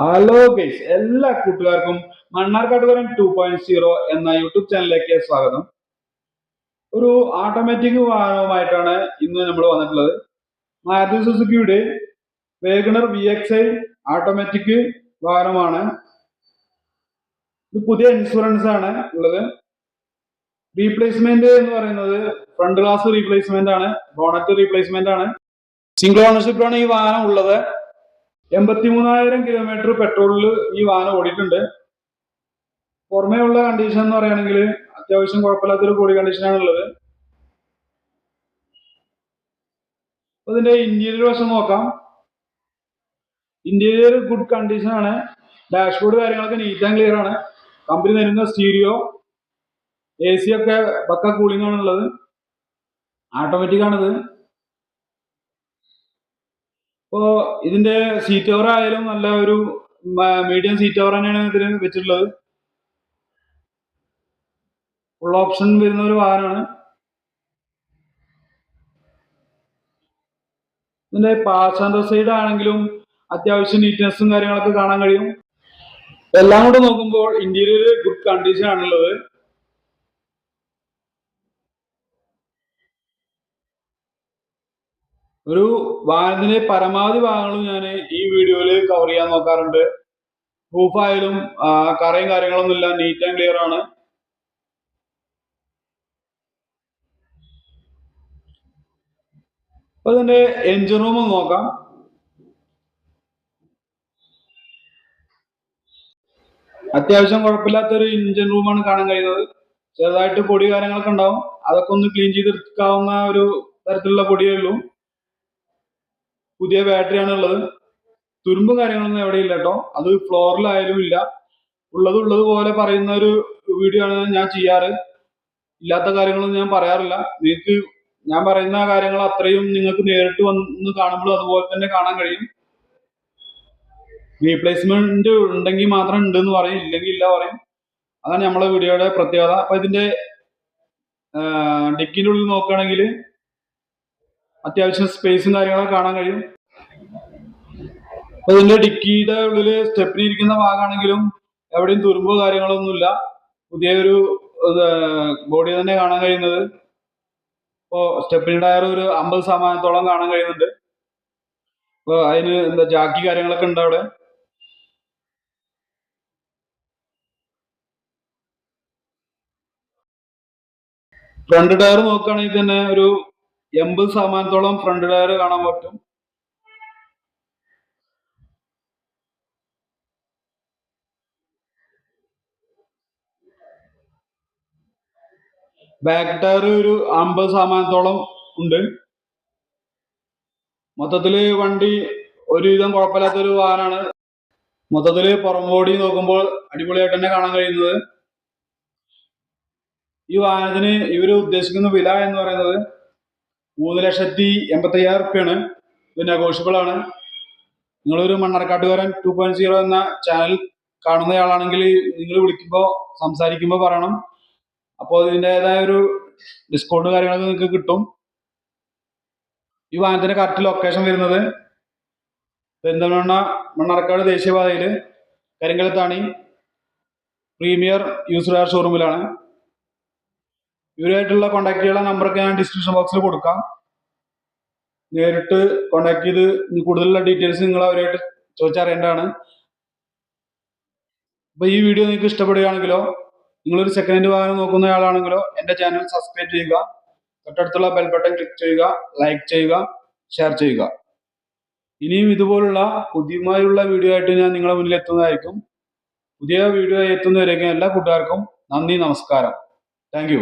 Hello guys എല്ലാ കൂട്ടുകാർക്കും മണ്ണാർക്കാട്ടുകാരൻ ടു പോയിന്റ് സീറോ എന്ന യൂട്യൂബ് ചാനലിലേക്ക് സ്വാഗതം. ഒരു ഓട്ടോമാറ്റിക് വാഹനവുമായിട്ടാണ് ഇന്ന് നമ്മൾ വന്നിട്ടുള്ളത്. Maruti സുസുക്കിയുടെ WagonR V X I automatic വാഹനമാണ്. ഇത് പുതിയ ഇൻഷുറൻസ് ആണ് ഉള്ളത്. റീപ്ലേസ്മെന്റ് എന്ന് പറയുന്നത് ഫ്രണ്ട് ഗ്ലാസ് റീപ്ലേസ്മെന്റ് ആണ് ബോണറ്റ് റീപ്ലേസ്മെന്റ് ആണ്. സിംഗിൾ ഓണർഷിപ്പിലാണ് ഈ വാഹനം ഉള്ളത്. എൺപത്തി മൂന്നായിരം കിലോമീറ്റർ പെട്രോളിൽ ഈ വാഹനം ഓടിയിട്ടുണ്ട്. പുറമേ ഉള്ള കണ്ടീഷൻ എന്ന് പറയുകയാണെങ്കിൽ അത്യാവശ്യം കുഴപ്പമില്ലാത്തൊരു കൂടി കണ്ടീഷനാണ് ഉള്ളത് അതിന്റെ ഇന്റീരിയർ വശം നോക്കാം. ഇന്റീരിയർ ഗുഡ് കണ്ടീഷൻ ആണ്. ഡാഷ്ബോർഡ് കാര്യങ്ങളൊക്കെ നീറ്റ് ആൻഡ് ക്ലിയർ ആണ്. കമ്പനി തരുന്ന സ്റ്റീരിയോ എ സി ഒക്കെ പക്ക കൂളിംഗ് ആണുള്ളത്. ഓട്ടോമാറ്റിക് ആണിത്. ഇപ്പോ ഇതിന്റെ സീറ്റ് കവർ ആയാലും നല്ല ഒരു മീഡിയം സീറ്റ് കവർ തന്നെയാണ് ഇതിന് വെച്ചിട്ടുള്ളത്. ഫുൾ ഓപ്ഷൻ വരുന്ന ഒരു വാഹനമാണ്. ഇതിന്റെ പാസഞ്ചർ സൈഡ് ആണെങ്കിലും അത്യാവശ്യം നീറ്റ്നെസ്സും കാര്യങ്ങളൊക്കെ കാണാൻ കഴിയും. എല്ലാം കൂടെ നോക്കുമ്പോൾ ഇന്റീരിയർ ഗുഡ് കണ്ടീഷൻ ആണുള്ളത്. ഒരു വാഹനത്തിന്റെ പരമാവധി ഭാഗങ്ങളും ഞാൻ ഈ വീഡിയോയിൽ കവർ ചെയ്യാൻ നോക്കാറുണ്ട്. പ്രൂഫായാലും കറയും കാര്യങ്ങളൊന്നും ഇല്ല. നീറ്റ് ആൻഡ് ക്ലിയർ ആണ്. അപ്പൊ ഇതിന്റെ എഞ്ചിൻ റൂം നോക്കാം. അത്യാവശ്യം കുഴപ്പമില്ലാത്തൊരു എഞ്ചിൻ റൂമാണ് കാണാൻ കഴിയുന്നത്. ചെറുതായിട്ട് പൊടി കാര്യങ്ങളൊക്കെ ഉണ്ടാവും. അതൊക്കെ ഒന്ന് ക്ലീൻ ചെയ്തെടുക്കാവുന്ന ഒരു തരത്തിലുള്ള പൊടിയേ ഉള്ളൂ. പുതിയ ബാറ്ററിയാണ് ഉള്ളത് തുരുമ്പും കാര്യങ്ങളൊന്നും എവിടെ ഇല്ല കേട്ടോ അത് ഫ്ലോറിലായാലും ഇല്ല. ഉള്ളത് ഉള്ളത് പോലെ പറയുന്ന ഒരു വീഡിയോ ആണ് ഞാൻ ചെയ്യാറ്. ഇല്ലാത്ത കാര്യങ്ങളൊന്നും ഞാൻ പറയാറില്ല. നിങ്ങൾക്ക് ഞാൻ പറയുന്ന കാര്യങ്ങൾ അത്രയും നിങ്ങൾക്ക് നേരിട്ട് വന്ന് കാണുമ്പോൾ അതുപോലെ തന്നെ കാണാൻ കഴിയും. റീപ്ലേസ്മെന്റ് ഉണ്ടെങ്കിൽ മാത്രം ഉണ്ട് എന്ന് പറയും. ഇല്ലെങ്കിൽ ഇല്ല പറയും. അതാണ് നമ്മളെ വീഡിയോയുടെ പ്രത്യേകത. അപ്പൊ ഇതിന്റെ ഡിക്കിന്റെ ഉള്ളിൽ നോക്കുകയാണെങ്കിൽ അത്യാവശ്യം സ്പേസും കാര്യങ്ങളൊക്കെ കാണാൻ കഴിയും. അപ്പൊ ഇതിന്റെ ഡിക്കിയുടെ ഉള്ളിൽ സ്റ്റെപ്പിന് ഇരിക്കുന്ന ഭാഗമാണെങ്കിലും എവിടെയും തുരുമ്പോ കാര്യങ്ങളൊന്നുമില്ല. പുതിയൊരു ബോഡി തന്നെ കാണാൻ കഴിയുന്നത്. ഇപ്പോ സ്റ്റെപ്പിന് ടയർ ഒരു അമ്പത് ശതമാനത്തോളം കാണാൻ കഴിയുന്നുണ്ട്. അപ്പൊ അതിന് എന്താ ജാക്കി കാര്യങ്ങളൊക്കെ ഉണ്ട് അവിടെ. ഫ്രണ്ട് ടയർ നോക്കുകയാണെങ്കിൽ തന്നെ ഒരു എൺപത് ശതമാനത്തോളം ഫ്രണ്ട് ടയർ കാണാൻ പറ്റും. ബാക്ക് ടയർ ഒരു അമ്പത് ശതമാനത്തോളം ഉണ്ട്. മൊത്തത്തിൽ വണ്ടി ഒരുവിധം കുഴപ്പമില്ലാത്തൊരു വാഹനമാണ്. മൊത്തത്തിൽ പുറം ബോഡി നോക്കുമ്പോൾ അടിപൊളിയായിട്ട് തന്നെ കാണാൻ കഴിയുന്നത്. ഈ വാഹനത്തിന് ഇവർ ഉദ്ദേശിക്കുന്ന വില എന്ന് പറയുന്നത് മൂന്ന് ലക്ഷത്തി എൺപത്തി അയ്യായിരം റുപ്യാണ് ഇത് നെഗോഷ്യബിൾ ആണ്. നിങ്ങളൊരു മണ്ണാർക്കാട്ടുകാരൻ ടു പോയിന്റ് സീറോ എന്ന ചാനൽ കാണുന്നയാളാണെങ്കിൽ നിങ്ങൾ വിളിക്കുമ്പോൾ സംസാരിക്കുമ്പോൾ പറയണം. അപ്പോൾ ഇതിന്റെതായ ഒരു ഡിസ്കൗണ്ട് കാര്യങ്ങളൊക്കെ നിങ്ങൾക്ക് കിട്ടും. ഈ വാഹനത്തിന്റെ കറക്റ്റ് ലൊക്കേഷൻ വരുന്നത് പെരിന്തൽമണ്ണ മണ്ണാർക്കാട് ദേശീയപാതയിൽ കരിങ്കലത്താണി പ്രീമിയർ യൂസ്ഡ് കാർ ഷോറൂമിലാണ് ഇവരുമായിട്ടുള്ള ചെയ്യാനുള്ള നമ്പറൊക്കെ ഞാൻ ഡിസ്ക്രിപ്ഷൻ ബോക്സിൽ കൊടുക്കാം. നേരിട്ട് കോണ്ടാക്ട് ചെയ്ത് കൂടുതലുള്ള ഡീറ്റെയിൽസ് നിങ്ങൾ അവരുമായിട്ട് ചോദിച്ചറിയേണ്ടതാണ്. അപ്പോൾ ഈ വീഡിയോ നിങ്ങൾക്ക് ഇഷ്ടപ്പെടുകയാണെങ്കിലോ നിങ്ങളൊരു സെക്കൻഡ് ഹാൻഡ് വാഹനം നോക്കുന്ന ആളാണെങ്കിലോ എന്റെ ചാനൽ സബ്സ്ക്രൈബ് ചെയ്യുക. തൊട്ടടുത്തുള്ള ബെൽ ബട്ടൺ ക്ലിക്ക് ചെയ്യുക ലൈക്ക് ചെയ്യുക ഷെയർ ചെയ്യുക. ഇനിയും ഇതുപോലുള്ള പുതിയമായുള്ള വീഡിയോ ആയിട്ട് ഞാൻ നിങ്ങളെ മുന്നിൽ എത്തുന്നതായിരിക്കും. പുതിയ വീഡിയോ എത്തുന്നവരേക്കും എല്ലാ കൂട്ടുകാർക്കും നന്ദി നമസ്കാരം. താങ്ക്